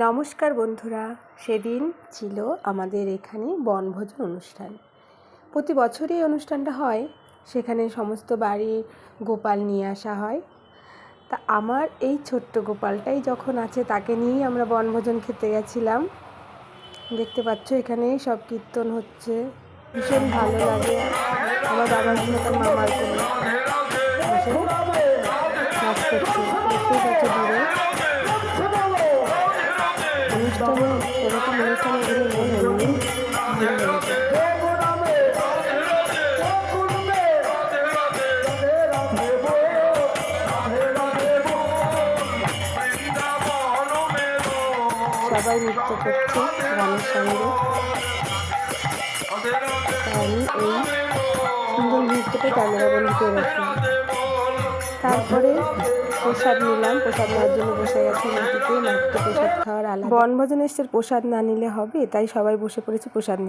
নমস্কার বন্ধুরা, সেদিন ছিল আমাদের এখানে বনভোজন অনুষ্ঠান। প্রতি বছরই এই অনুষ্ঠানটা হয়, সেখানে সমস্ত বাড়ির গোপাল নিয়ে আসা হয়। তা আমার এই ছোট্ট গোপালটাই যখন আছে, তাকে নিয়েই আমরা বনভোজন খেতে গেছিলাম। দেখতে পাচ্ছ এখানে সব কীর্তন হচ্ছে। ভীষণ ভালো লাগে। আমার বাবার তার মামার নাচ করছে অনুষ্ঠানে এরকম অনুষ্ঠানে গেলে মন এমনি সবাই নৃত্য করছে গানের সঙ্গে। আমি এই সুন্দর মুহূর্তটা ক্যামেরা বন্দি করে রাখলাম। তারপরে প্রসাদ নিলাম। প্রসাদ নেওয়ার জন্য বসে গেছে মাটিতে মাটিতে প্রসাদ খাওয়ার আলাদা। বনভোজন এসছে প্রসাদ না নিলে হবে, তাই সবাই বসে পড়েছে প্রসাদ